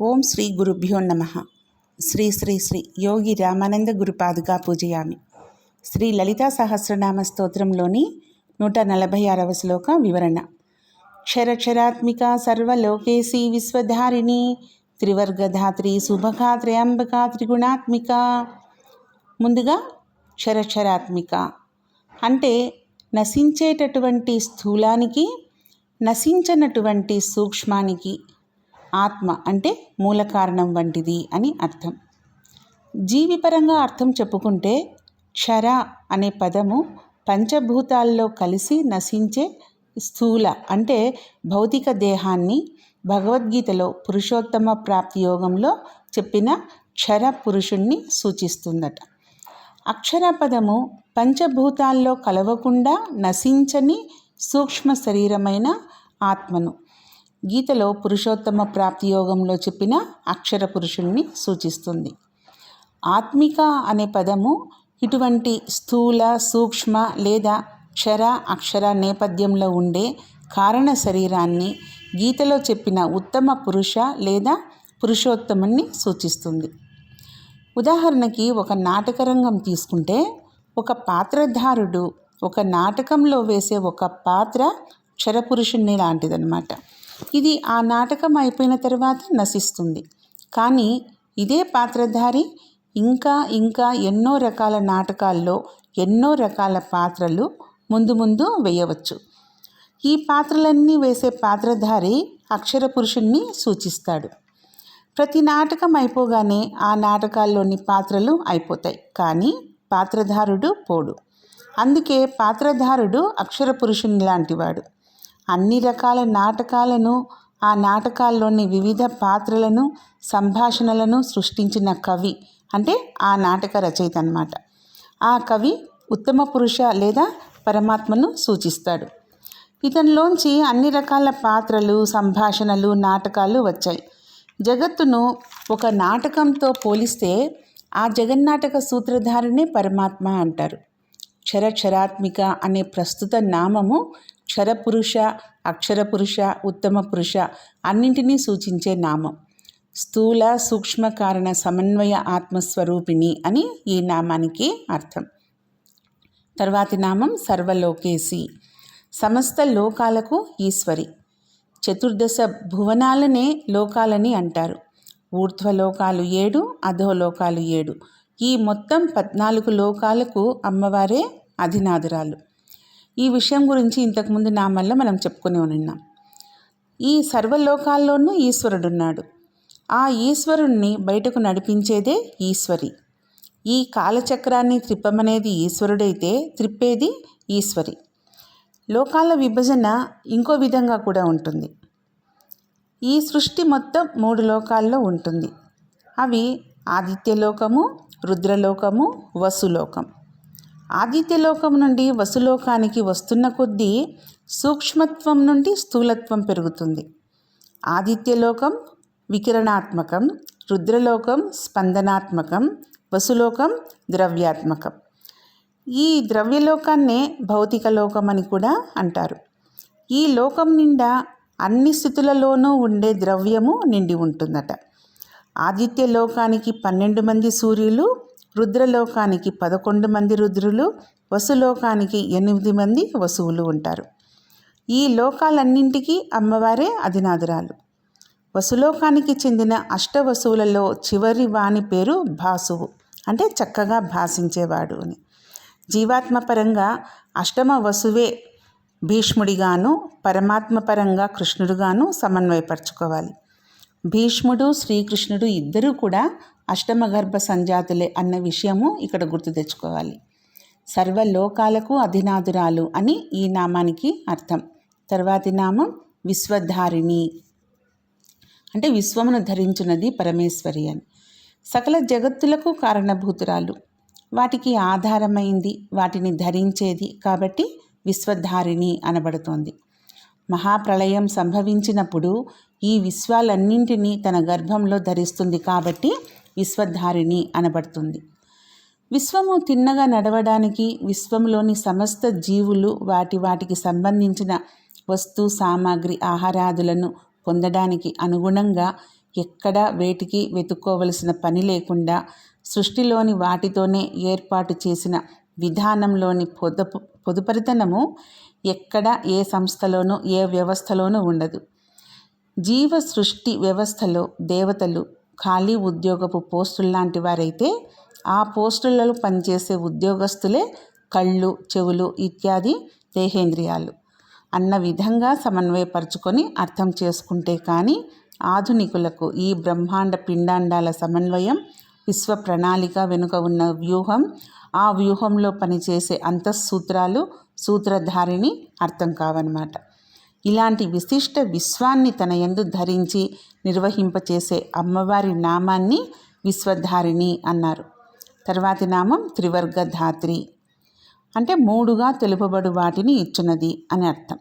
ఓం శ్రీ గురుభ్యో నమ. శ్రీ శ్రీ శ్రీ యోగి రామానంద గురుపాదుగా పూజయామి. శ్రీ లలితా సహస్రనామ స్తోత్రంలోని నూట నలభై ఆరవ శ్లోక వివరణ. క్షరక్షరాత్మిక సర్వలోకేసి విశ్వధారిణి త్రివర్గధాత్రి శుభగా త్రయంబక త్రిగుణాత్మిక ముందుగా క్షరక్షరాత్మిక. అంటే నశించేటటువంటి స్థూలానికి నశించనటువంటి సూక్ష్మానికి ఆత్మ అంటే మూల కారణం వంటిది అని అర్థం. జీవిపరంగా అర్థం చెప్పుకుంటే క్షర అనే పదము పంచభూతాల్లో కలిసి నశించే స్థూల అంటే భౌతిక దేహాన్ని భగవద్గీతలో పురుషోత్తమ ప్రాప్తి యోగంలో చెప్పిన క్షర పురుషుణ్ణి సూచిస్తుందట. అక్షర పదము పంచభూతాల్లో కలవకుండా నశించని సూక్ష్మ శరీరమైన ఆత్మను గీతలో పురుషోత్తమ ప్రాప్తి యోగంలో చెప్పిన అక్షర పురుషుణ్ణి సూచిస్తుంది. ఆత్మిక అనే పదము ఇటువంటి స్థూల సూక్ష్మ లేదా క్షర అక్షర నేపథ్యంలో ఉండే కారణ శరీరాన్ని గీతలో చెప్పిన ఉత్తమ పురుష లేదా పురుషోత్తముని సూచిస్తుంది. ఉదాహరణకి ఒక నాటకరంగం తీసుకుంటే ఒక పాత్రధారుడు ఒక నాటకంలో వేసే ఒక పాత్ర క్షరపురుషుణ్ణి లాంటిదనమాట ఇది ఆ నాటకం అయిపోయిన తర్వాత నశిస్తుంది. కానీ ఇదే పాత్రధారి ఇంకా ఇంకా ఎన్నో రకాల నాటకాల్లో ఎన్నో రకాల పాత్రలు ముందు ముందు వేయవచ్చు. ఈ పాత్రలన్నీ వేసే పాత్రధారి అక్షర పురుషుణ్ణి సూచిస్తాడు. ప్రతి నాటకం అయిపోగానే ఆ నాటకాల్లోని పాత్రలు అయిపోతాయి. కానీ పాత్రధారుడు పోడు. అందుకే పాత్రధారుడు అక్షర పురుషుని లాంటివాడు. అన్ని రకాల నాటకాలను ఆ నాటకాల్లోని వివిధ పాత్రలను సంభాషణలను సృష్టించిన కవి. అంటే ఆ నాటక రచయిత అన్నమాట. ఆ కవి ఉత్తమ పురుష లేదా పరమాత్మను సూచిస్తాడు. ఇతనిలోంచి అన్ని రకాల పాత్రలు సంభాషణలు నాటకాలు వచ్చాయి. జగత్తును ఒక నాటకంతో పోలిస్తే ఆ జగన్నాటక సూత్రధారినే పరమాత్మ అంటారు. క్షరక్షరాత్మిక అనే ప్రస్తుత నామము క్షరపురుష అక్షరపురుష ఉత్తమ పురుష అన్నింటినీ సూచించే నామం. స్థూల సూక్ష్మ కారణ సమన్వయ ఆత్మస్వరూపిణి అని ఈ నామానికి అర్థం. తర్వాతి నామం సర్వలోకేసి సమస్త లోకాలకు ఈశ్వరి. చతుర్దశ భువనాలనే లోకాలని అంటారు. ఊర్ధ్వలోకాలు ఏడు అధోలోకాలు ఏడు. ఈ మొత్తం పద్నాలుగు లోకాలకు అమ్మవారే అధినాథురాలు. ఈ విషయం గురించి ఇంతకుముందు నామల్లో మనం చెప్పుకుని ఉన్నాం. ఈ సర్వలోకాల్లోనూ ఈశ్వరుడున్నాడు. ఆ ఈశ్వరుణ్ణి బయటకు నడిపించేదే ఈశ్వరి. ఈ కాలచక్రాన్ని త్రిప్పమనేది ఈశ్వరుడైతే త్రిప్పేది ఈశ్వరి. లోకాల విభజన ఇంకో విధంగా కూడా ఉంటుంది. ఈ సృష్టి మొత్తం మూడు లోకాల్లో ఉంటుంది. అవి ఆదిత్యలోకము రుద్రలోకము వసులోకం. ఆదిత్యలోకం నుండి వసులోకానికి వస్తున్న కొద్దీ సూక్ష్మత్వం నుండి స్థూలత్వం పెరుగుతుంది. ఆదిత్యలోకం వికిరణాత్మకం రుద్రలోకం స్పందనాత్మకం వసులోకం ద్రవ్యాత్మకం. ఈ ద్రవ్యలోకాన్నే భౌతిక లోకం అని కూడా అంటారు. ఈ లోకం నిండా అన్ని స్థితులలోనూ ఉండే ద్రవ్యము నిండి ఉంటుందట. ఆదిత్య లోకానికి పన్నెండు మంది సూర్యులు రుద్రలోకానికి పదకొండు మంది రుద్రులు వసులోకానికి ఎనిమిది మంది వసువులు ఉంటారు. ఈ లోకాలన్నింటికీ అమ్మవారే అధినాథురాలు. వసులోకానికి చెందిన అష్టవసువులలో చివరి వాని పేరు భాసువు అంటే చక్కగా భాషించేవాడు అని. జీవాత్మ పరంగా అష్టమ వసువే భీష్ముడిగాను పరమాత్మ పరంగా కృష్ణుడుగాను సమన్వయపరచుకోవాలి. భీష్ముడు శ్రీకృష్ణుడు ఇద్దరూ కూడా అష్టమగర్భ సంజాతులే అన్న విషయము ఇక్కడ గుర్తు తెచ్చుకోవాలి. సర్వలోకాలకు అధినాథురాలు అని ఈ నామానికి అర్థం. తర్వాతి నామం విశ్వధారిణి. అంటే విశ్వమును ధరించున్నది పరమేశ్వరి అని. సకల జగత్తులకు కారణభూతురాలు. వాటికి ఆధారమైంది వాటిని ధరించేది కాబట్టి విశ్వధారిణి అనబడుతోంది. మహాప్రళయం సంభవించినప్పుడు ఈ విశ్వాలన్నింటినీ తన గర్భంలో ధరిస్తుంది కాబట్టి విశ్వధారిణి అనబడుతుంది. విశ్వము తిన్నగా నడవడానికి విశ్వంలోని సమస్త జీవులు వాటి వాటికి సంబంధించిన వస్తు సామాగ్రి ఆహారాదులను పొందడానికి అనుగుణంగా ఎక్కడా వేటికి వెతుక్కోవలసిన పని లేకుండా సృష్టిలోని వాటితోనే ఏర్పాటు చేసిన విధానంలోని పొదుపు పొదుపరితనము ఎక్కడ ఏ సంస్థలోనూ ఏ వ్యవస్థలోనూ ఉండదు. జీవ సృష్టి వ్యవస్థలో దేవతలు ఖాళీ ఉద్యోగపు పోస్టుల్లాంటి వారైతే ఆ పోస్టులలో పనిచేసే ఉద్యోగస్తులే కళ్ళు చెవులు ఇత్యాది దేహేంద్రియాలు. అన్న విధంగా సమన్వయపరుచుకొని అర్థం చేసుకుంటే కానీ ఆధునికులకు ఈ బ్రహ్మాండ పిండాండాల సమన్వయం విశ్వ ప్రణాళిక వెనుక ఉన్న వ్యూహం ఆ వ్యూహంలో పనిచేసే అంతఃసూత్రాలు సూత్రధారిని అర్థం కావన్నమాట. ఇలాంటి విశిష్ట విశ్వాన్ని తన యందు ధరించి నిర్వహింపచేసే అమ్మవారి నామాన్ని విశ్వధారిణి అన్నారు. తర్వాతి నామం త్రివర్గధాత్రి. అంటే మూడుగా తెలుపబడు వాటిని ఇచ్చినది అని అర్థం.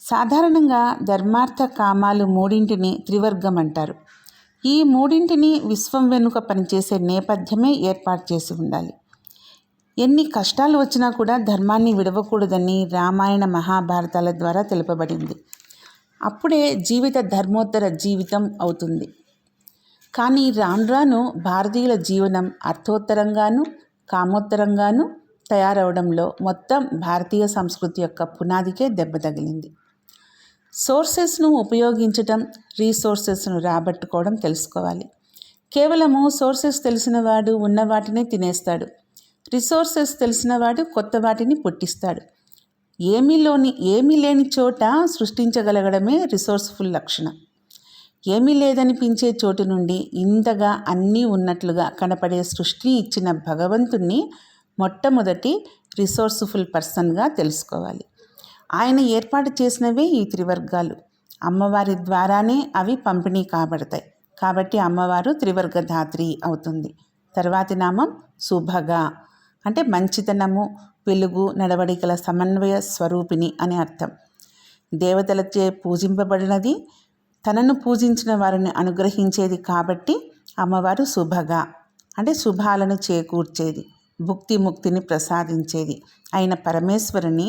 సాధారణంగా ధర్మార్థ కామాలు మూడింటిని త్రివర్గం అంటారు. ఈ మూడింటిని విశ్వం వెనుక పనిచేసే నేపథ్యమే ఏర్పాటు చేసి ఉండాలి. ఎన్ని కష్టాలు వచ్చినా కూడా ధర్మాన్ని విడవకూడదని రామాయణ మహాభారతాల ద్వారా తెలుపబడింది. అప్పుడే జీవిత ధర్మోత్తర జీవితం అవుతుంది. కానీ రాను రాను భారతీయుల జీవనం అర్థోత్తరంగాను కామోత్తరంగాను తయారవడంలో మొత్తం భారతీయ సంస్కృతి యొక్క పునాదికే దెబ్బ తగిలింది. సోర్సెస్ను ఉపయోగించటం రీసోర్సెస్ను రాబట్టుకోవడం తెలుసుకోవాలి. కేవలము సోర్సెస్ తెలిసిన వాడు ఉన్న వాటినే తినేస్తాడు. రిసోర్సెస్ తెలిసినవాడు కొత్త వాటిని పుట్టిస్తాడు. ఏమీలోని ఏమీ లేని చోట సృష్టించగలగడమే రిసోర్స్ఫుల్ లక్షణం. ఏమీ లేదనిపించే చోటు నుండి ఇంతగా అన్నీ ఉన్నట్లుగా కనపడే సృష్టిని ఇచ్చిన భగవంతుణ్ణి మొట్టమొదటి రిసోర్స్ఫుల్ పర్సన్గా తెలుసుకోవాలి. ఆయన ఏర్పాటు చేసినవే ఈ త్రివర్గాలు. అమ్మవారి ద్వారానే అవి పంపిణీ కాబడతాయి. కాబట్టి అమ్మవారు త్రివర్గధాత్రి అవుతుంది. తర్వాతి నామం శుభగా అంటే మంచితనము వెలుగు నడవడికల సమన్వయ స్వరూపిణి అని అర్థం. దేవతలచే పూజింపబడినది తనను పూజించిన వారిని అనుగ్రహించేది కాబట్టి అమ్మవారు శుభగా అంటే శుభాలను చేకూర్చేది భుక్తి ముక్తిని ప్రసాదించేది అయిన పరమేశ్వరుని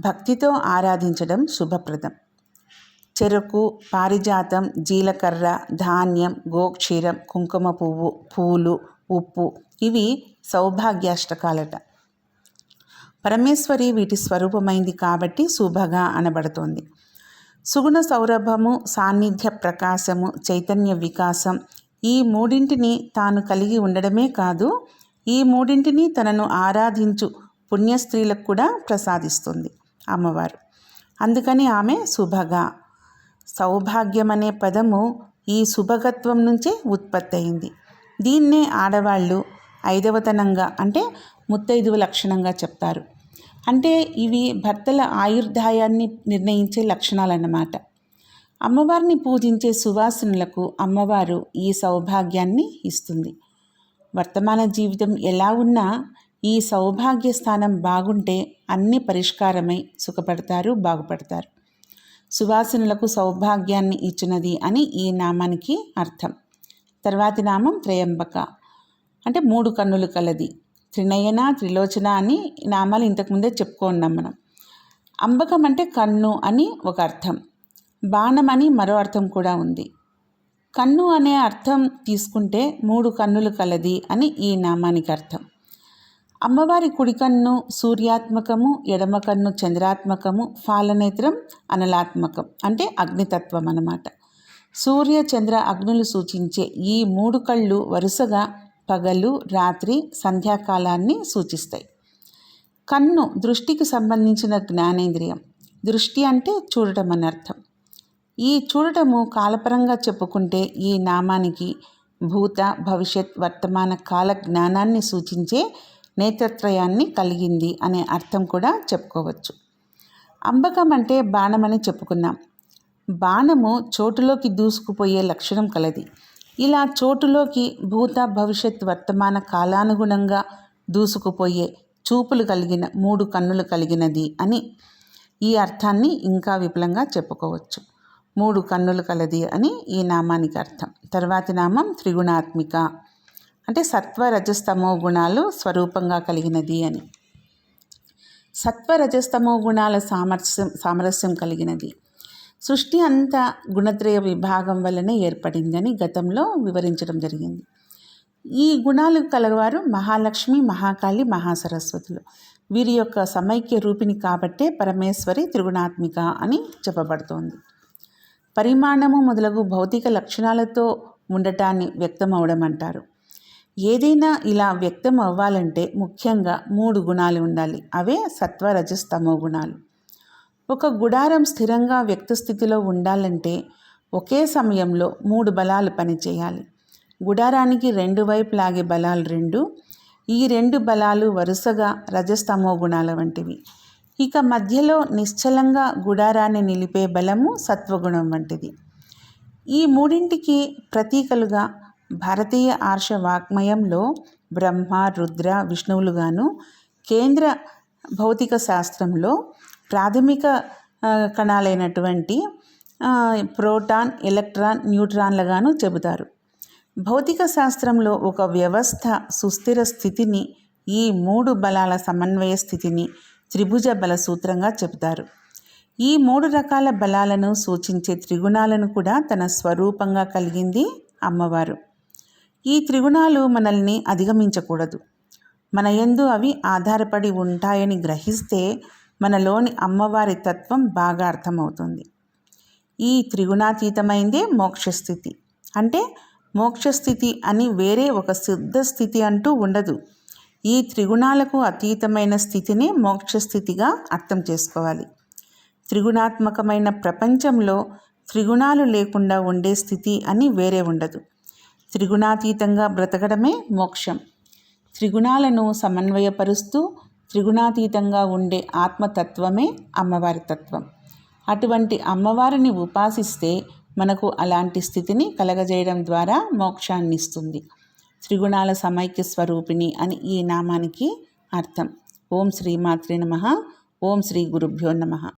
భక్తితో ఆరాధించడం శుభప్రదం. చెరకు పారిజాతం జీలకర్ర ధాన్యం గోక్షీరం కుంకుమ పువ్వు పూలు ఉప్పు ఇవి సౌభాగ్యాష్టకాలట. పరమేశ్వరి వీటి స్వరూపమైంది కాబట్టి శుభగా అనబడుతోంది. సుగుణ సౌరభము సాన్నిధ్య ప్రకాశము చైతన్య వికాసం ఈ మూడింటిని తాను కలిగి ఉండడమే కాదు ఈ మూడింటిని తనను ఆరాధించు పుణ్యస్త్రీలకు కూడా ప్రసాదిస్తుంది అమ్మవారు. అందుకని ఆమె శుభగా సౌభాగ్యం అనే పదము ఈ శుభగత్వం నుంచే ఉత్పత్తి అయింది దీన్నే ఆడవాళ్ళు ఐదవతనంగా అంటే ముత్తైదువ లక్షణంగా చెప్తారు. అంటే ఇవి భర్తల ఆయుర్దాయాన్ని నిర్ణయించే లక్షణాలన్నమాట. అమ్మవారిని పూజించే సువాసనలకు అమ్మవారు ఈ సౌభాగ్యాన్ని ఇస్తుంది. వర్తమాన జీవితం ఎలా ఉన్నా ఈ సౌభాగ్య స్థానం బాగుంటే అన్ని పరిష్కారమై సుఖపడతారు బాగుపడతారు. సువాసనలకు సౌభాగ్యాన్ని ఇచ్చినది అని ఈ నామానికి అర్థం. తర్వాతి నామం త్రయంబక. అంటే మూడు కన్నులు కలది. త్రినయన త్రిలోచన అని నామాలు ఇంతకుముందే చెప్పుకున్నాం మనం. అంబకం అంటే కన్ను అని ఒక అర్థం. బాణం అని మరో అర్థం కూడా ఉంది. కన్ను అనే అర్థం తీసుకుంటే మూడు కన్నులు కలది అని ఈ నామానికి అర్థం. అమ్మవారి కుడి కన్ను సూర్యాత్మకము ఎడమ కన్ను చంద్రాత్మకము ఫాలనేత్రం అనలాత్మకం అంటే అగ్నితత్వం అన్నమాట. సూర్య చంద్ర అగ్నులు సూచించే ఈ మూడు కళ్ళు వరుసగా పగలు రాత్రి సంధ్యాకాలాన్ని సూచిస్తాయి. కన్ను దృష్టికి సంబంధించిన జ్ఞానేంద్రియం. దృష్టి అంటే చూడటం అని అర్థం. ఈ చూడటము కాలపరంగా చెప్పుకుంటే ఈ నామానికి భూత భవిష్యత్ వర్తమాన కాల జ్ఞానాన్ని సూచించే నేత్రత్రయాన్ని కలిగింది అనే అర్థం కూడా చెప్పుకోవచ్చు. అంబకం అంటే బాణమని చెప్పుకున్నాం. బాణము చోటులోకి దూసుకుపోయే లక్షణం కలది. ఇలా చోటులోకి భూత భవిష్యత్ వర్తమాన కాలానుగుణంగా దూసుకుపోయే చూపులు కలిగిన మూడు కన్నులు కలిగినది అని ఈ అర్థాన్ని ఇంకా విపులంగా చెప్పుకోవచ్చు. మూడు కన్నులు కలది అని ఈ నామానికి అర్థం. తర్వాతి నామం త్రిగుణాత్మిక. అంటే సత్వ రజస్తమో గుణాలు స్వరూపంగా కలిగినది అని. సత్వ రజస్తమో గుణాల సామరస్యం సామరస్యం కలిగినది. సృష్టి అంతా గుణత్రయ విభాగం వల్లనే ఏర్పడిందని గతంలో వివరించడం జరిగింది. ఈ గుణాలు కలవారు మహాలక్ష్మి మహాకాళి మహాసరస్వతులు. వీరి యొక్క సమైక్య రూపిణి కాబట్టే పరమేశ్వరి త్రిగుణాత్మిక అని చెప్పబడుతోంది. పరిమాణము మొదలగు భౌతిక లక్షణాలతో ఉండటాన్ని వ్యక్తం అవడం అంటారు ఏదైనా ఇలా వ్యక్తం అవ్వాలంటే ముఖ్యంగా మూడు గుణాలు ఉండాలి. అవే సత్వ రజస్తమో గుణాలు. ఒక గుడారం స్థిరంగా వ్యక్తస్థితిలో ఉండాలంటే ఒకే సమయంలో మూడు బలాలు పనిచేయాలి. గుడారానికి రెండు వైపు లాగే బలాలు రెండు ఈ రెండు బలాలు వరుసగా రజస్తమో గుణాల వంటివి. ఇక మధ్యలో నిశ్చలంగా గుడారాన్ని నిలిపే బలము సత్వగుణం వంటిది. ఈ మూడింటికి ప్రతీకలుగా భారతీయ ఆర్ష వాక్మయంలో బ్రహ్మ రుద్ర విష్ణువులుగాను కేంద్ర భౌతిక శాస్త్రంలో ప్రాథమిక కణాలైనటువంటి ప్రోటాన్ ఎలక్ట్రాన్ న్యూట్రాన్లుగాను చెబుతారు. భౌతిక శాస్త్రంలో ఒక వ్యవస్థ సుస్థిర స్థితిని ఈ మూడు బలాల సమన్వయ స్థితిని త్రిభుజ బల సూత్రంగా చెబుతారు. ఈ మూడు రకాల బలాలను సూచించే త్రిగుణాలను కూడా తన స్వరూపంగా కలిగింది అమ్మవారు. ఈ త్రిగుణాలు మనల్ని అధిగమించకూడదు. మన యందు అవి ఆధారపడి ఉంటాయని గ్రహిస్తే మనలోని అమ్మవారి తత్వం బాగా అర్థమవుతుంది. ఈ త్రిగుణాతీతమైందే మోక్షస్థితి. అంటే మోక్షస్థితి అని వేరే ఒక సిద్ధ స్థితి అంటూ ఉండదు. ఈ త్రిగుణాలకు అతీతమైన స్థితిని మోక్షస్థితిగా అర్థం చేసుకోవాలి. త్రిగుణాత్మకమైన ప్రపంచంలో త్రిగుణాలు లేకుండా ఉండే స్థితి అని వేరే ఉండదు. త్రిగుణాతీతంగా బ్రతకడమే మోక్షం. త్రిగుణాలను సమన్వయపరుస్తూ త్రిగుణాతీతంగా ఉండే ఆత్మతత్వమే అమ్మవారి తత్వం. అటువంటి అమ్మవారిని ఉపాసిస్తే మనకు అలాంటి స్థితిని కలగజేయడం ద్వారా మోక్షాన్ని ఇస్తుంది త్రిగుణాల సమైక్య స్వరూపిణి అని ఈ నామానికి అర్థం. ఓం శ్రీమాత్రే నమ. ఓం శ్రీ గురుభ్యో నమ.